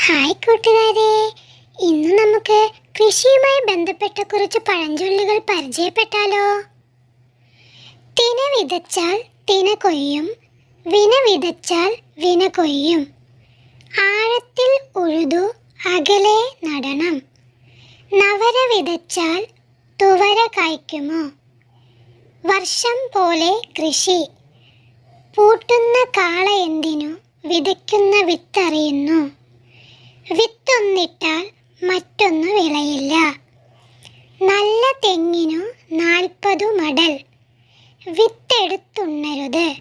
Hi കൂട്ടുകാരെ. ഇന്ന് നമുക്ക് കൃഷിയുമായി ബന്ധപ്പെട്ട കുറച്ച് പഴഞ്ചൊല്ലുകൾ പരിചയപ്പെട്ടാലോ? തിന വിതച്ചാൽ തിന കൊയ്യും വിന വിതച്ചാൽ വിന കൊയ്യും. ആഴത്തിൽ ഉഴുതു അകലെ നടണം. നവര വിതച്ചാൽ തുവര കായ്ക്കുമോ? വർഷം പോലെ കൃഷി. പൂട്ടുന്ന കാള എന്തിനു വിതയ്ക്കുന്ന വിത്തറിയുന്നു? വിത്തൊന്നിട്ടാൽ മറ്റൊന്ന് വിളയില്ല. നല്ല തെങ്ങിനു നാൽപ്പതു മടൽ. വിത്തെടുത്തുണ്ണരുത്.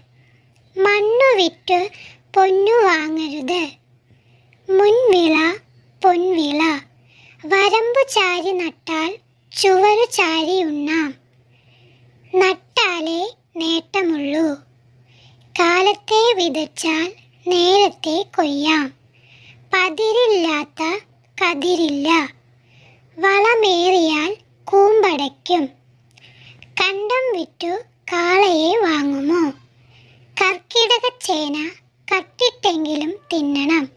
മണ്ണു വിറ്റ് പൊന്നു വാങ്ങരുത്. മുൻവിള പൊൻവിള. വരമ്പു ചാരി നട്ടാൽ ചുവരു ചാരി ഉണ്ണാം. നട്ടാലേ നേട്ടമുള്ളൂ. കാലത്തെ വിതച്ചാൽ നേരത്തെ കൊയ്യാം. പതിരില്ലാത്ത കതിരില്ല. വളമേറിയാൽ കൂമ്പടയ്ക്കും. കണ്ടം വിറ്റു കാളയെ വാങ്ങുമോ? കർക്കിടക ചേന കട്ടിട്ടെങ്കിലും തിന്നണം.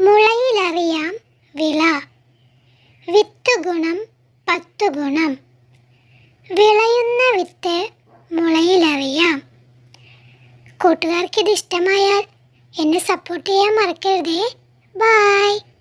മുളയിലറിയാം വിള. വിത്ത് ഗുണം പത്തു ഗുണം വിളയുന്ന വിത്ത് മുളയിലറിയാം. കൂട്ടുകാർക്ക് ഇത് ഇഷ്ടമായാൽ എന്നെ സപ്പോർട്ട് ചെയ്യാൻ മറക്കരുതേ. Bye.